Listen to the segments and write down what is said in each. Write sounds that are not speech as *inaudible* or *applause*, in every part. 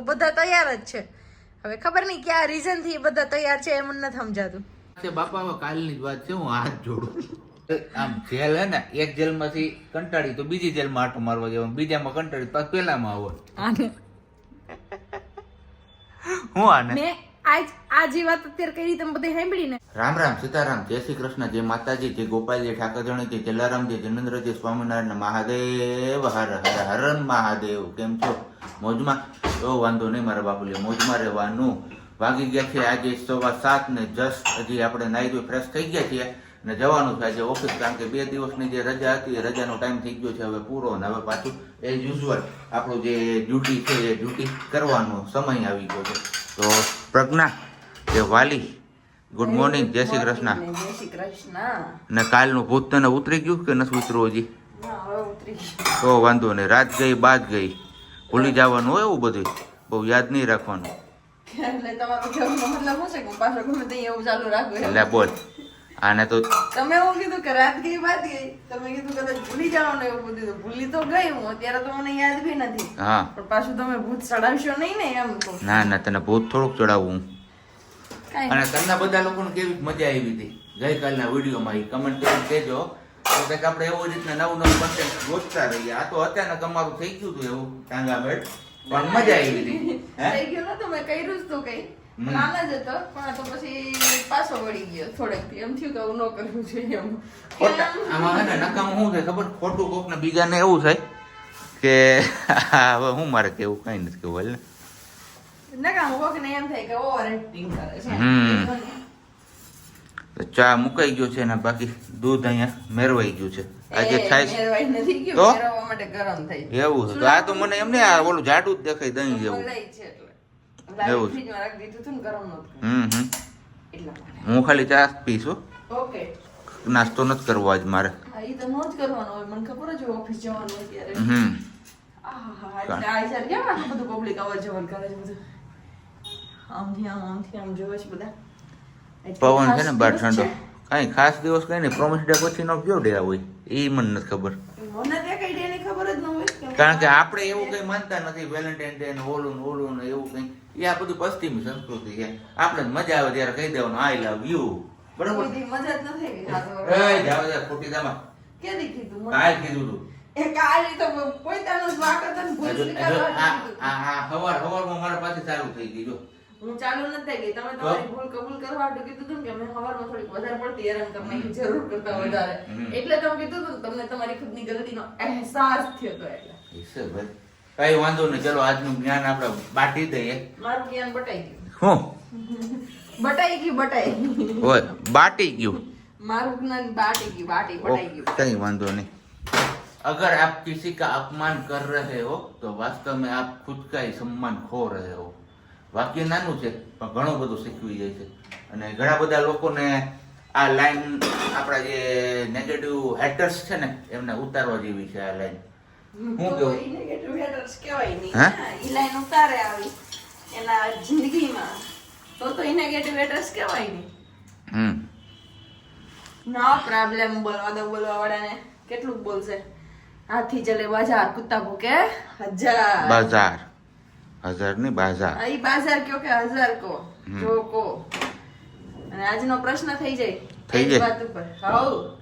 તો બધા તૈયાર જ છે. હવે ખબર નહીં ક્યાં રીઝનથી બધા તૈયાર છે એમ નથી સમજાતું. બાપા કાલની જ વાત છે હું હાથ જોડું આમ જેલ હે ને એક જેલમાંથી કંટાળી તો બીજી જેલમાં આટો મારવા જવાનું બીજામાં કંટાળી તો પાછું પેલામાં આવો. હું આને? આજ આ વાગી ગયા છે આજે સવા સાત ને જસ્ટ હજી આપણે નાઈ ધોઈ ફ્રેશ થઈ ગયા છીએ ને જવાનું છે આજે ઓફિસ, કારણ કે બે દિવસની જે રજા હતી એ રજાનો ટાઈમ થઈ ગયો છે હવે પૂરો અને હવે પાછું એઝ યુઝ્યુઅલ આપણું જે ડ્યુટી છે એ ડ્યુટી કરવાનો સમય આવી ગયો છે. તો પ્રજ્ઞા જે વાલી. ગુડ મોર્નિંગ જય શ્રી કૃષ્ણ. જય શ્રી કૃષ્ણ. ને કાલનું ભૂત તને ઉતરી ગયું કે નથી ઉતરવું હજી? તો વાંધો નહીં રાત ગઈ બાદ ગઈ. ભૂલી જવાનું હોય એવું બધું બહુ યાદ નહીં રાખવાનું. એટલે બોલ. આને તો તમે એવું કીધું કે રાત ગઈ વાત ગઈ. તમે કીધું કદાચ ભૂલી જવાનું એવું બધું. તો ભૂલી તો ગઈ હું. અત્યારે તો મને યાદ બી નથી. હા. પણ પાછું તમે ભૂત ચડાવશો નહીં ને એમ તો. ના ના તને ભૂત થોડુંક ચડાવું અને તમને બધા લોકોને કેવી મજા આવી હતી? ગઈકાલના વિડીયોમાં એ કમેન્ટ કરીને કહેજો. તો કંઈક આપણે એવું રીતના નવું નવું કન્ટેન્ટ ગોતતા રહીએ. આ તો અચાનક અમારું થઈ ગયું હતું એવું ટાંગા બેટ પણ મજા આવી હતી. હે? થઈ ગયું નતું મેં કર્યું જ તો કઈ હમ. હતો પણ તો પછી પાછો વળી ગયો થોડેક એમ થયું કે ન કરવું જોઈએ એમ. આમાં હે ને નકામું શું થાય ખબર? ખોટું કોક ને બીજાને એવું થાય કે *laughs* હવે હું મારે કેવું? કઈ નથી કેવું ને. નકામ કોક ને એમ થાય કે ઓવર એક્ટિંગ કરે છે. તો ચા મુકાઈ ગયો છે ને બાકી દૂધ અહીંયા મેરવાઈ ગયું છે. આજે થાય છે. તો? એવું છે. તો આ તો મને એમને આ ઓલું જાડું જ દેખાય દહીં જેવું. છે એટલે. એવું ને હું ખાલી ચા પીશું. ઓકે. નાસ્તો નથી કરવો આજ મારે. નો. પવન છે ને બાર ઠંડો. કઈ ખાસ દિવસ કઈ નહીં. પ્રોમિસ ડે પછીનો કયો ડે હોય? એ મને નથી ખબર. ની ન કારણ કે આપણે એવું કઈ માનતા નથી. વેલેન્ટાઇન ડે ને ઓલું ને ઓલું ને એવું કઈ. એ આ બધું પશ્ચિમી સંસ્કૃતિ છે. આપણે મજા આવે ત્યારે કહી દેવાનું આઈ લવ યુ બરોબર? મજા જ નથી એ જાવ જા ખોટી દામાં કે કીધું કાલ કીધું તું. એ કાલે તો પોતાનો જ વાંક હતો ને ભૂલ હજુ- હજુ સ્વીકારવા જ આ આ- આ હવાર હવારમાં મારા પાસે ચાલુ થઈ ગઈ જો. હું ચાલુ નથી ગઈ. તમે તમારી ભૂલ કબૂલ કરવા કીધું હતું કે મેં સવારમાં થોડીક વધારે પડતી હેરાન તમને જરૂર કરતા વધારે. હમ. એટલે તમે કીધું હતું તમને તમારી ખુદની ગલતીનો અહેસાસ થયો હતો એટલે. ભાઈ. કઈ વાંધો નહીં. ચલો આજનું જ્ઞાન આપણે બાટી દઈએ. મારું જ્ઞાન બટાઈ ગયું. હું? બટાઈ ગયું બટાઈ. ઓય બાટી ગયું. મારું જ્ઞાન બાટી ગયું બાટી બટાઈ ગયું. કઈ વાંધો નહીં. અગર આપ કિસી કા અપમાન કર રહે હો તો વાસ્તવ મેં આપ ખુદ કા સન્માન ખો રહે હો. વાક્ય નાનું છે પણ ઘણું બધું શીખવી જાય છે. અને ઘણા બધા લોકોને આ લાઈન આપણા જે નેગેટિવ હેટર્સ છે ને એમને ઉતારવા જેવી છે આ લાઈન. હું કેવું? હે? ઈ ઉતારે આવી એના જિંદગીમાં. તો તો negative haters કહેવાય નહીં. હમ. નો પ્રોબ્લેમ બોલવા દો બોલવા વાળાને કેટલું બોલશે. હાથી ચલે બજાર કુત્તા ભૂકે હજાર. બજાર હજાર નહીં બાજાર એ બાજાર કયો કે હજાર કો? જો કો. અને આજનો પ્રશ્ન થઈ જાય. થઈ જાય. વાત ઉપર. હાઉ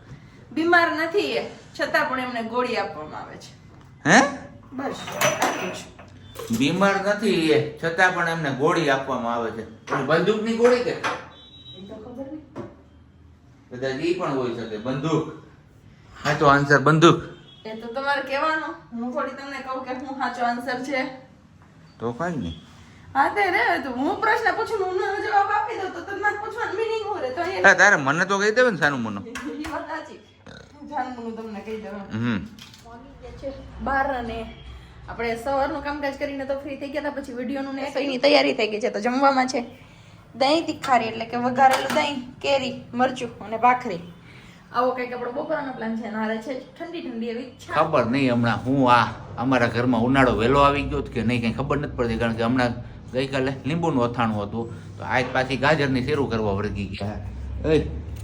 બીમાર નથી એ. છતાં પણ એમને ગોળી આપવામાં આવે છે. હે? બસ. બીમાર નથી એ છતાં પણ એમને ગોળી આપવામાં આવે છે. બંદૂકની ગોળી કે? કદાચ એ પણ હોઈ શકે. બંદૂક. હા તો આન્સર બંદૂક. એ તો તમારે કહેવાનું. હું થોડી તમને કહું કે શું સાચો આન્સર છે. તો કઈ નહીં હા તે રે તો હું પ્રશ્ન પૂછું હું જવાબ આપી દઉં તો તમને પૂછવાનું મિનિંગ હોય રે તો એ તારે મને તો કહી દેવે ને સાનું મનો. ઈ વાત સાચી. જાનમુનું તમને કહી દઉં હમ. બાર અને આપણે સવારનું કામકાજ કરીને તો ફ્રી થઈ ગયા હતા પછી વિડીયોનું ને કઈની તૈયારી થઈ ગઈ છે તો જમવામાં છે દહીં તીખારી એટલે કે વઘારેલું દહીં કેરી મરચું અને ભાખરી. આવો કંઈક આપણો બપોરનો પ્લાન છે અને હારે છે ઠંડી ઠંડી એવી. ખબર નહીં હમણાં હું આ અમારા ઘરમાં ઉનાળો વહેલો આવી ગયો કે નહીં કંઈ ખબર નથી પડતી કારણ કે હમણાં ગઈકાલે લીંબુનું અથાણું હતું. તો આજ પાછી ગાજરની શેરું કરવા વળગી ગયા. એ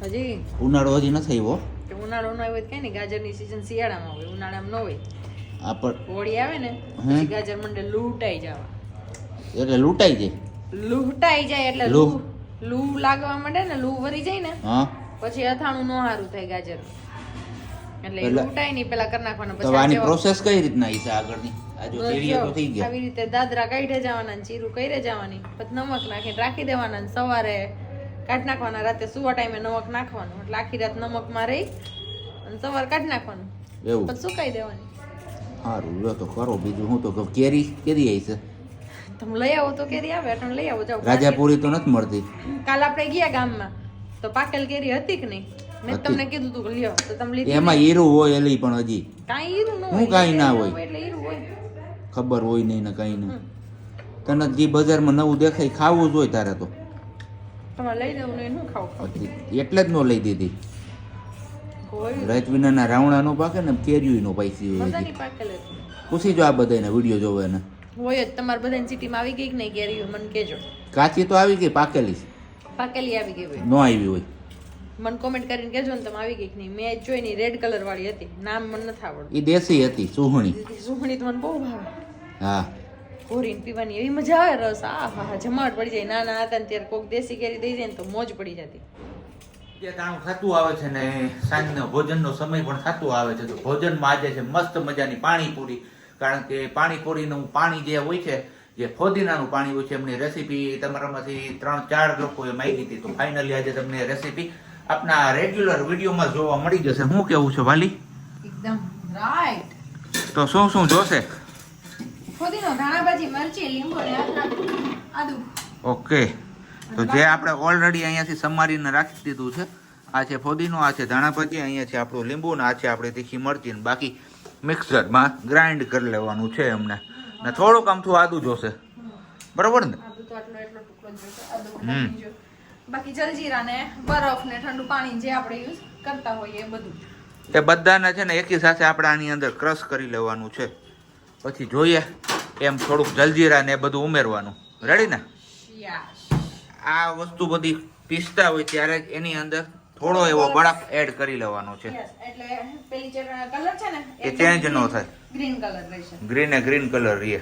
હજી? ઉનાળો હજી નથી આવ્યો ઉનાળો ન હોય તો કઈ નહીં ગાજરની સિઝન શિયાળામાં હોય ઉનાળામાં ન હોય. આ પણ હોળી આવે ને પછી ગાજર મંડે લૂંટાઈ જવા. એટલે લૂંટાઈ જાય? લૂંટાઈ જાય એટલે લૂ. લૂ લાગવા માંડે ને લૂ વરી જાય ને હા. પછી અથાણું નો હારું થાય ગાજર. એટલે લૂંટાઈ નહીં પેલા કરી નાખવાનું પછી આની પ્રોસેસ કઈ રીતના છે આગળની? આ જો તો થઈ ગયા. આવી રીતે દાદરા કાઢે જવાના ને જીરું કઈરે જવાની પછી નમક નાખીને રાખી દેવાના ને સવારે કાઢી નાખવાના રાતે સુવા ટાઈમે નમક નાખવાનું. એટલે આખી રાત નમકમાં રહી અને સવારે કાઢી નાખવાનું. પછી સુકાઈ દેવાની. સારું લ્યો તો કરો બીજું હું તો કેરી કેરી આવી છે. તમે લઈ આવો તો કેરી આવે એટલે લઈ આવો જાવ રાજાપુરી તો નથી મળતી. કાલ આપણે ગયા ગામમાં તો પાકેલ કેરી હતી કે નહીં? મેં તમને કીધું તું લ્યો તો તમે લીધી એમાં હીરું હોય એલી પણ હજી. કાંઈ હીરું ન હું હોય કાંઈ ના હોય. એટલે હીરું હોય. ખબર હોય નહીં ને કઈ નહીં. તને જે બજારમાં નવું દેખાય ખાવું જ હોય તારે તો. તમારે લઈ દેવું નહીં ખાવ એટલે જ ન લઈ દીધી. હોય. રજ વિનાના રાવણા નો પાકે ને કેરીયું નો હતી પૂછી જો આ બધાને વીડિયો જોવે ને. હોય જ તમારે બધાની સિટીમાં આવી ગઈ કે નહીં કેરીઓ? મને કહેજો. કાચી તો આવી ગઈ પાકેલી પાકેલી આવી ગઈ હોય. નો આવી હોય. મને કોમેન્ટ કરીને કહેજો ને તમે આવી ગઈ કે નહીં. મેં જોઈ ની રેડ કલર વાળી હતી. નામ મને નથી આવડતું. એ દેશી હતી સુહણી. સુહણી તો મને બહુ ભાવે. હા. ઘોરીને પીવાની એવી મજા આવે રસ. આ હા જમાવટ પડી જાય. નાના હતા ને ત્યારે કોક દેશી કેરી દઈ જાય ને તો મોજ પડી જતી. જે તાણું થતું આવે છે ને સાંજનો ભોજનનો સમય પણ થતું આવે છે. તો ભોજનમાં આજે છે મસ્ત મજાની પાણીપુરી. કારણ કે પાણીપુરીનું પાણી જે હોય છે જે ફોદીનાનું પાણી હોય છે એમની રેસીપી તમારામાંથી ત્રણ ચાર લોકોએ માગી હતી. તો ફાઇનલી આજે તમને રેસીપી આપના રેગ્યુલર વિડીયોમાં જોવા મળી જશે. શું કેવું છે વાલી? એકદમ રાઈટ તો શું શું જોશે? ફોદીનો ધાણાભાજી મરચી લીંબુ ને આદુ. ઓકે તો જે આપણે ઓલરેડી અહીંયાથી સમારીને રાખી દીધું છે આ છે ફોદીનો આ છે ધાણાભાજી અહીંયા છે આપણું લીંબુ ને આ છે આપણે તીખી મરચી ને બાકી મિક્સરમાં ગ્રાઇન્ડ કરી લેવાનું છે એમને. ને થોડુંક આમથું આદુ જોશે. બરોબર ને? હમ. બાકી જલજીરા ને બરફ ને ઠંડુ પાણી જે આપણે યુઝ કરતા હોઈએ એ બધું. એ બધાને છે ને એકી સાથે આપણે આની અંદર ક્રશ કરી લેવાનું છે. પછી જોઈએ એમ થોડુંક જલજીરા ને એ બધું ઉમેરવાનું. રેડી ને. આ વસ્તુ બધી પીસતા હોય ત્યારે એની અંદર થોડો એવો બરફ એડ કરી લેવાનો છે. એટલે પેલી જે કલર છે ને એ ચેન્જ ન થાય. ગ્રીન કલર રહેશે. ગ્રીન એ ગ્રીન કલર રહે.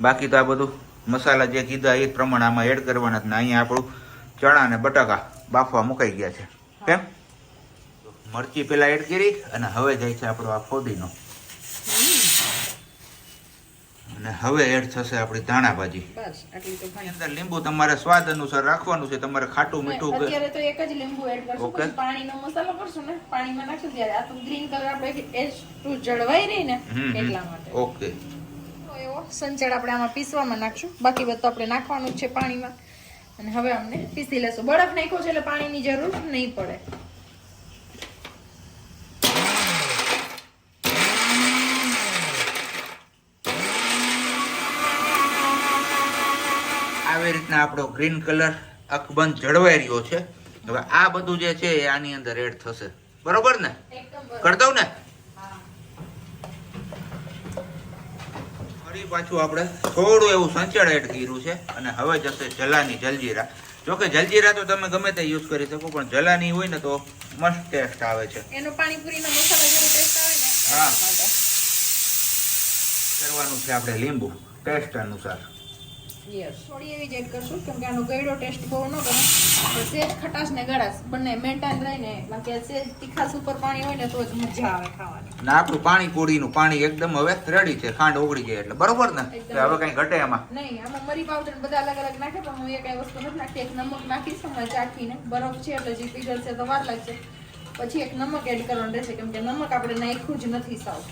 બાકી તો આ બધું મસાલા જે કીધા એ પ્રમાણે આમાં એડ કરવાના ને અહીંયા આપણું ચણા અને બટાકા બાફવા મુકાઈ ગયા છે. કેમ? મરચી પેલા એડ કરી અને હવે જાય છે આપણો આ ફોદીનો. અને હવે એડ થશે આપણી ધાણા ભાજી બસ આટલી તો એની અંદર લીંબુ તમારે સ્વાદ અનુસાર રાખવાનું છે તમારે ખાટું મીઠું અત્યારે તો એક જ લીંબુ એડ કરશું. પછી પાણીનો મસાલો કરશું ને પાણીમાં નાખશું ત્યારે. આ તો ગ્રીન કલર આપણે ટેસ્ટ ટુ જળવાઈ રહી ને. એટલા માટે. ઓકે. એવો સંચળ આપણે આમાં પીસવામાં નાખશું. બાકી બધું આપણે નાખવાનું છે પાણીમાં. અને હવે અમને પીસી લેશું. બરફ નાખ્યો છે એટલે પાણીની જરૂર નહીં પડે આવી રીતના આપણો ગ્રીન કલર અકબંધ જળવાઈ રહ્યો છે. હવે આ બધું જે છે એ આની અંદર એડ થશે. બરોબર ને? કરી દઉં ને? ફરી પાછું આપણે થોડું એવું સંચળ એડ કર્યું છે અને હવે જશે જલાની જલજીરા. જોકે જલજીરા તો તમે ગમે તે યુઝ કરી શકો પણ જલાની હોય ને તો મસ્ત ટેસ્ટ આવે છે. એનો પાણીપુરીનો મસાલો જેવો ટેસ્ટ આવે ને? હા. કરવાનું છે આપણે લીંબુ ટેસ્ટ અનુસાર. થોડી એવી જ એડ કરશું કેમ કે આનો ગળ્યો ટેસ્ટ બહુ ન ગમે. તો સેજ ખટાશ ને ગળાશ બંને મેન્ટેન રહીને બાકી સેજ તીખાશ ઉપર પાણી હોય ને તો જ મજા આવે ખાવાની. ના આપણું પાણીપુરીનું પાણી એકદમ હવે રેડી છે ખાંડ ઓગળી જાય એટલે. બરોબર ને? હવે કઈ ઘટે એમાં નહીં આમાં મરી પાવડર બધા અલગ અલગ નાખે પણ હું એ કઈ વસ્તુ નથી નાખતી. એક નમક નાખીશ હમણાં ચાખીને. બરફ છે એટલે જે પીગળશે તો વાર લાગશે. પછી એક નમક એડ કરવાનું રહેશે કેમ કે નમક આપણે નાખ્યું જ નથી સાવ.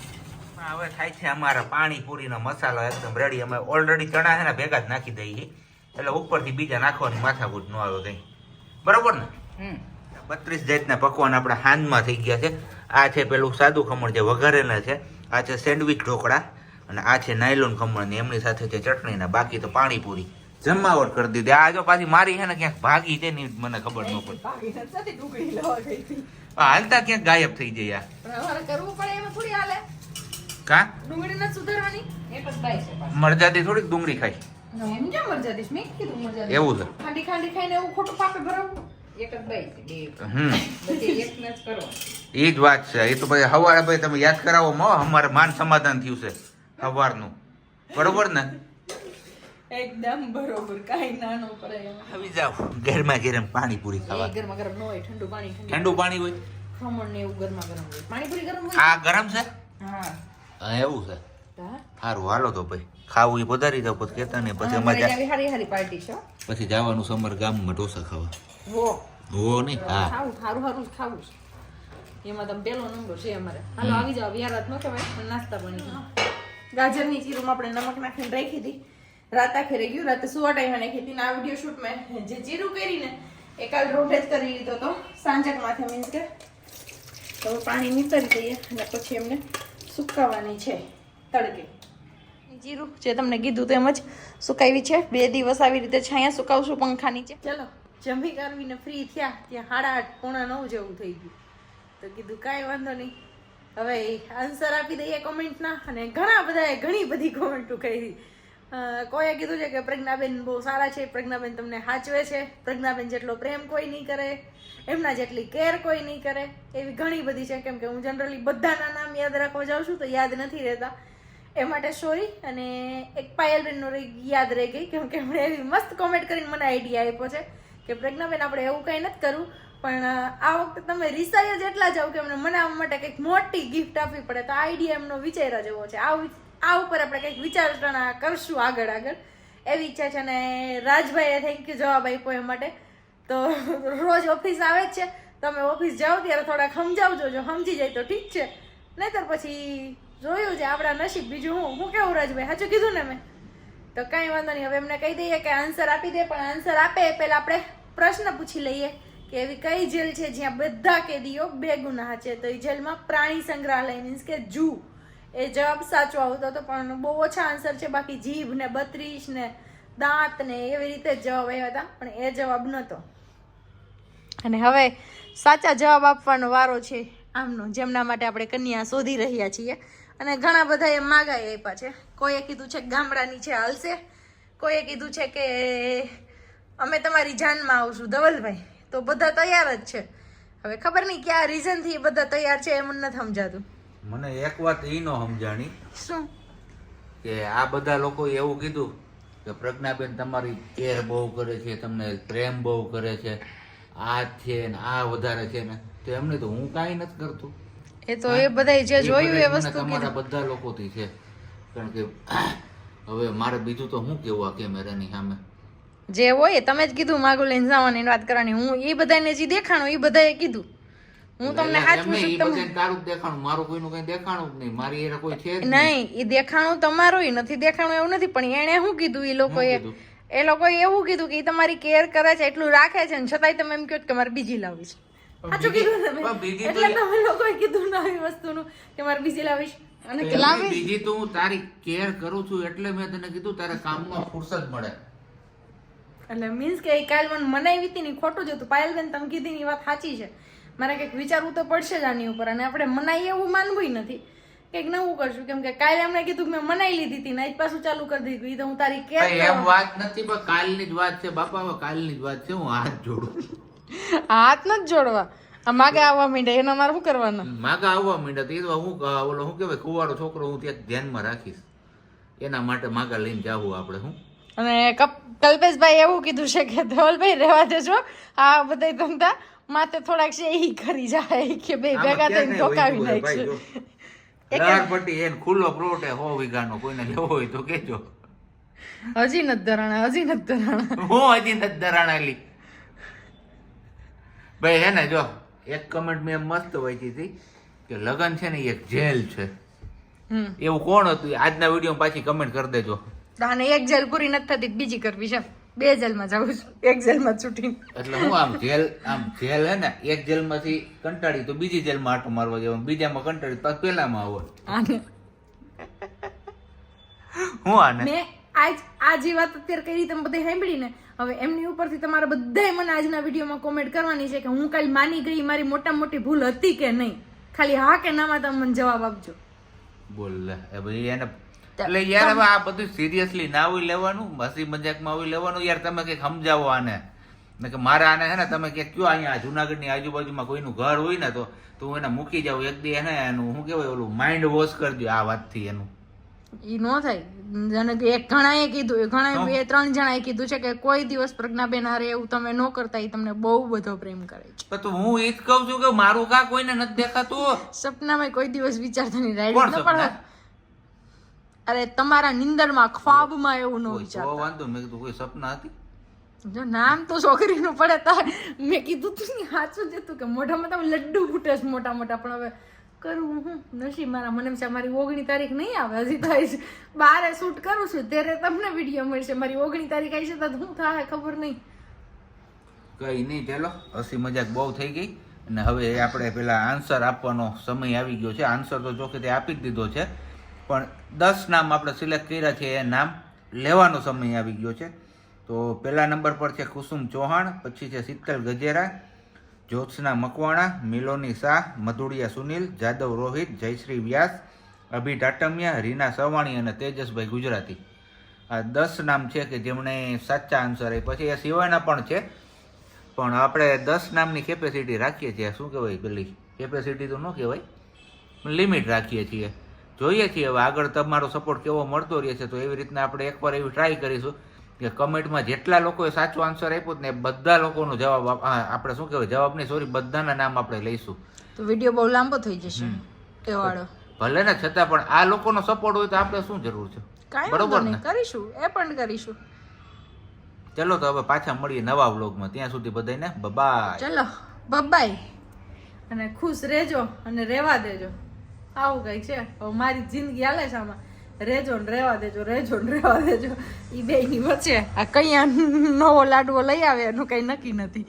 હવે થાય છે અમારા પાણીપુરીનો મસાલો એકદમ રેડી અમે ઓલરેડી ચણા છે ને ભેગા જ નાખી દઈએ એટલે ઉપરથી બીજા નાખવાની માથાકૂટ ન આવે કંઈ. બરોબર ને? બત્રીસ જાતના પકવાન આપણા હાંજમાં થઈ ગયા છે. આ છે પેલું સાદું ખમણ જે વઘારેલા છે. આ છે સેન્ડવિચ ઢોકળા અને આ છે નાયલોન ખમણ ને એમની સાથે છે ચટણી ને બાકી તો પાણીપુરી. જમાવટ કરી દીધી. આ જો પાછી મારી છે ને ક્યાંક ભાગી છે ને મને ખબર ન પડે. હાલતા ક્યાંક ગાયબ થઈ જાય. કરવું પડે એમાં થોડી હાલે. કા? ડુંગળી નથી સુધારવાની? એ જ બાઈ છે પાછી. મરજાથી થોડીક ડુંગળી ખાઈ એમ કેમ મરજાદી મેં કીધું મરજાદી એવું છે. ખાંડી ખાંડી ખાઈને એવું ખોટું પાપે ભરાવું? એક જ બાઈ છે બે. હમ. બધી જ કરો એ જ વાત છે. એ તો ભાઈ હવારે ભાઈ તમે યાદ કરાવો માં અમારે માન સમાધાન થયું છે સવારનું બરોબર ને? એકદમ બરોબર કાંઈ ના પડે આવી જાવ ગરમા ગરમ પાણીપુરી ખાવા. ગરમા ગરમ ન હોય ઠંડુ પાણી ઠંડુ. ઠંડુ પાણી હોય? ખમણ ને એવું ગરમા ગરમ હોય. પાણીપુરી ગરમ હોય? આ ગરમ છે? હા. હા, એવું છે. સારું હાલો તો ભાઈ. ખાવું એ પધારી દો પછી કેતા ને પછી અમારે હારી હારી પાર્ટી છે પછી જવાનું સમર ગામમાં ઢોસા ખાવા. હો. નહીં હા ખાવું સારું સારું ખાવું છે. એમાં તમે પેલો નંબર છે અમારે. હાલો આવી જાવ વિહારાત ન કહેવાય પણ નાસ્તા બની ગાજરની ચીરમાં આપણે નમક નાખીને રાખી હતી રાત આખે રહી ગયું રાતે સુવા ટાઈમે નાખી હતી ને આ વીડિયો શૂટ મેં જે ચીરું કરીને એ કાલ રોટે જ કરી લીધો હતો સાંજક માથે મીન્સ કે તો પાણી નીતરી જઈએ અને પછી એમને સુકાવવાની છે તડકે. જીરું જે તમને કીધું તેમ જ સુકાવી છે. બે દિવસ આવી રીતે છાયા સુકાવશું પંખા નીચે. ચલો જમી કરવીને ફ્રી થયા ત્યાં સાડા આઠ પોણા નવ જેવું થઈ ગયું. તો કીધું કાંઈ વાંધો નહીં. હવે આન્સર આપી દઈએ કોમેન્ટના અને ઘણા બધાએ ઘણી બધી કોમેન્ટો કરી. કોઈએ કીધું છે કે પ્રજ્ઞાબેન બહુ સારા છે, પ્રજ્ઞાબેન તમને સાચવે છે, પ્રજ્ઞાબેન જેટલો પ્રેમ કોઈ નહીં કરે, એમના જેટલી કેર કોઈ નહીં કરે, એવી ઘણી બધી છે. કેમ કે હું જનરલી બધાના નામ યાદ રાખવા જાઉં છું તો યાદ નથી રહેતા. એ માટે સોરી અને એક પાયલબેનનો યાદ રહી ગઈ. કેમ કે એમણે એવી મસ્ત કોમેન્ટ કરીને મને આઈડિયા આપ્યો છે કે પ્રજ્ઞાબેન આપણે એવું કંઈ નથી કરવું, પણ આ વખતે તમે રિસાઈ જ એટલા જાવ કે એમને મનાવવા માટે કંઈક મોટી ગિફ્ટ આપવી પડે, તો આઈડિયા એમનો વિચાર્યા જેવો છે. આ વિચ- આ ઉપર આપણે કંઈક વિચારણા કરશું આગળ આગળ. એવી ઈચ્છા છે અને રાજભાઈએ થેન્ક યુ જવાબ આપ્યો એ માટે. તો રોજ ઓફિસ આવે જ છે. તમે ઓફિસ જાઓ ત્યારે થોડાક સમજાવજો. જો સમજી જાય તો ઠીક છે. નહીતર પછી જોયું છે આપણા નસીબ બીજું હું. હું કેવું રાજભાઈ? સાચું કીધું ને મેં? તો કાંઈ વાંધો નહીં. હવે એમને કહી દઈએ કે આન્સર આપી દે, પણ આન્સર આપે એ પહેલાં આપણે પ્રશ્ન પૂછી લઈએ કે એવી કઈ જેલ છે જ્યાં બધા કેદીઓ બેગુનાહ છે. તો એ જેલમાં પ્રાણી સંગ્રહાલય મીન્સ કે જૂ. એ જવાબ સાચો આવતો હતો, પણ બહુ ઓછા આન્સર છે. બાકી જીભ ને, બત્રીસ ને, દાંત ને, એવી રીતે જવાબ આવ્યા હતા, પણ એ જવાબ નહોતો અને હવે સાચા જવાબ આપવાનો વારો છે આમનો, જેમના માટે આપણે કન્યા શોધી રહ્યા છીએ. અને ઘણા બધા એ માગાઈ આપ્યા છે. કોઈએ કીધું છે ગામડાની છે હાલશે, કોઈએ કીધું છે કે અમે તમારી જાનમાં આવશું, ધવલભાઈ. તો બધા તૈયાર જ છે. હવે ખબર નહીં ક્યાં રીઝનથી બધા તૈયાર છે એમ નથી સમજાતું. મને એક વાત એ નો સમજાણી શું? કે આ બધા લોકો એવું કીધું કે પ્રજ્ઞાબેન તમારી કેર બહુ કરે છે તમને પ્રેમ બહુ કરે છે આ છે ને આ વધારે છે ને. તો એમને તો હું કાંઈ નથી કરતું. એ તો એ બધાય જે જોયું એ વસ્તુ તમારા બધા લોકોથી છે. કારણ કે હવે મારે બીજું તો શું કેવું આ કેમેરાની સામે? જે હોય તમે જ કીધું માગું લઈને જવાની વાત કરવાની. હું એ બધાને જે દેખાણું એ બધાએ કીધું. હું તમને સાચું છું તમે તારું દેખાણું મારું કોઈનું કઈ દેખાણું જ નહીં મારી એરે કોઈ છે નહીં. એ દેખાણું તમારું નથી દેખાણું એવું નથી પણ એણે શું કીધું એ લોકોએ? એ લોકોએ એવું કીધું કે એ તમારી કેર કરે છે એટલું રાખે છે ને છતાંય તમે એમ કહો કે મારે બીજી લાવવી છે. સાચું કીધું તમે. એટલે તમે લોકોએ કીધું નવી વસ્તુનું કે મારે બીજી લાવીશ. અને કે લાવીશ. બીજી તો હું તારી કેર કરું છું એટલે મેં તને કીધું તારે કામમાં ફુરસત મળે. એટલે મીન્સ કે એ કાલ મને મનાવી હતી ને ખોટું જ હતું. પાયલબેન તમે કીધી ની વાત સાચી છે. મારે કંઈક વિચારવું તો પડશે જ આની ઉપર અને આપણે મનાઈ એવું માનવું નથી. કંઈક નવું કરશું. કેમ કે કાલે એમણે કીધું મેં મનાઈ લીધી હતી નાઈટ પાછું ચાલુ કરી દીધું. ઈ તો હું તારી કે એમ વાત નથી પણ કાલની જ વાત છે. બાપા હવે કાલની જ વાત છે. હું હાથ જોડું હાથ નથી જોડવા. આ માગે આવવા માંડે. એના મારે શું કરવાનું? માગા આવવા માંડે તો એ તો હું ઓલો શું કહેવાય કુવાડો છોકરો હું ત્યાં ધ્યાનમાં રાખીશ. એના માટે માગા લઈને જાવું આપણે હું? અને કલ્પેશભાઈ એવું કીધું છે કે ધવલભાઈ રહેવા દેજો. આ બધા ધંધા માથે થોડાક છે એ કરી જાય કે બે ભેગા થઈને ધોકાવી નાખશે. લારપટ્ટી એને ખુલ્લો પ્લોટ હો વીઘાનો કોઈને લેવો હોય તો કેજો. હજી નથી ધરાણા હજી નથી ધરાણા. હું હજી નથી દરાણાલી ભાઈ હે ને જો એક કમેન્ટ મેં મસ્ત વાંચી હતી કે લગન છે ને એક જેલ છે. એવું કોણ હતું? આજના વીડિયો પાછી કમેન્ટ કરી દેજો. અને એક જેલ પૂરી નથી થતી બીજી કરવી છે. બે જેલમાં જાઉં છું. એક જેલમાં છૂટીને. એટલે હું આમ જેલ આમ જેલ હે ને એક જેલમાંથી કંટાળી તો બીજી જેલમાં આટો મારવા જવાનું બીજામાં કંટાળી પાછ પેલામાં આવો આને. હું આને? મેં આજ આ જે વાત અત્યારે કરી તમે બધે સાંભળીને. હવે એમની ઉપરથી તમારે બધાય મને આજના વિડીયોમાં કોમેન્ટ કરવાની છે કે હું કાલ માની ગઈ મારી મોટા મોટી ભૂલ હતી કે નહીં. ખાલી હા કે નામાં તમે મને જવાબ આપજો. બોલ એ ભાઈ એને એટલે યાર હવે આ બધું સિરિયસલી ના હોય લેવાનું હસી મજાકમાં હોય લેવાનું યાર તમે કંઈક સમજાવો આને. ને કે મારે આને હે ને તમે કે કયો અહીંયા જુનાગઢની આજુબાજુમાં કોઈનું ઘર હોય ને તો તું એને મૂકી જાવ એક દી એને એનું શું કહેવાય ઓલું માઇન્ડ વોશ કરજો આ વાતથી એનું. ઈ નો થાય. જાણે કે એક ઘણાએ કીધું ઘણા બે ત્રણ જણાએ કીધું છે કે કોઈ દિવસ પ્રજ્ઞાબેન હારે એવું તમે ન કરતા ઈ તમને બહુ બધો પ્રેમ કરે છે. તો હું એ જ કહું છું કે મારું કા કોઈને નથી દેખાતું? સપનામાં કોઈ દિવસ વિચારતા નહીં. રાઈડ ન પડે અરે તમારા નિંદરમાં ખ્વાબમાં એવું ન વિચાર વાંધો મેં કીધું કોઈ સપના હતી? જો નામ તો છોકરીનું પડે તો મેં કીધું તું ને સાચું જ હતું કે મોઢામાં તમે લડ્ડુ ફૂટે છે મોટા મોટા પણ હવે કરું હું? નસીબ મારા મને છે મારી ઓગણી તારીખ નહીં આવે હજી તો છે બારે શૂટ કરું છું ત્યારે તમને વીડિયો મળશે. મારી ઓગણી તારીખ આવી છે તો શું થાય ખબર નહીં. કઈ નહીં પેલો. હસી મજાક બહુ થઈ ગઈ. અને હવે આપણે પેલા આન્સર આપવાનો સમય આવી ગયો છે. આન્સર તો તે આપી જ દીધો છે. પણ દસ નામ આપણે સિલેક્ટ કર્યા છે, એ નામ લેવાનો સમય આવી ગયો છે. તો પહેલા નંબર પર છે કુસુમ ચૌહાણ, પછી છે શીતલ ગજેરા, જ્યોત્સના મકવાણા, મિલોની શાહ મધુડિયા સુનિલ, જાદવ રોહિત, જયશ્રી વ્યાસ અભી ટાટમિયા રીના સવાણી અને તેજસભાઈ ગુજરાતી. આ દસ નામ છે કે જેમણે સાચા આન્સર આપ્યા છે. એ સિવાયના પણ છે. પણ આપણે દસ નામની કેપેસિટી રાખીએ છીએ. શું કહેવાય પેલી? કેપેસિટી તો ન કહેવાય. લિમિટ રાખીએ છીએ. જોઈએ છીએ. હવે આગળ તમારો સપોર્ટ કેવો મળતો રહે છે તો એવી રીતના આપણે એકવાર એવી ટ્રાય કરીશું કે કમેન્ટમાં જેટલા લોકોએ સાચો આન્સર આપ્યો ને બધા લોકોનો જવાબ આપણે શું કહેવાય જવાબ નહીં સોરી બધાના નામ આપણે લઈશું. તો વીડિયો બહુ લાંબો થઈ જશે એ વાળો ભલે ને છતાં પણ આ લોકોનો સપોર્ટ હોય તો આપણે શું જરૂર છે? બરોબર ને? કરીશું એ પણ કરીશું. ચલો તો હવે પાછા મળીએ નવા વ્લોગમાં. ત્યાં સુધી બધાને બબાય ચલો બબાય અને ખુશ રહેજો અને રહેવા દેજો. આવું કઈ છે. હવે મારી જિંદગી હાલે છે આમાં. રેજો ને રેવા દેજો, રેજો ને રેવા દેજો. એ બે ની વચ્ચે આ કઈ નવો લાડવો લઈ આવે, એનું કઈ નક્કી નથી.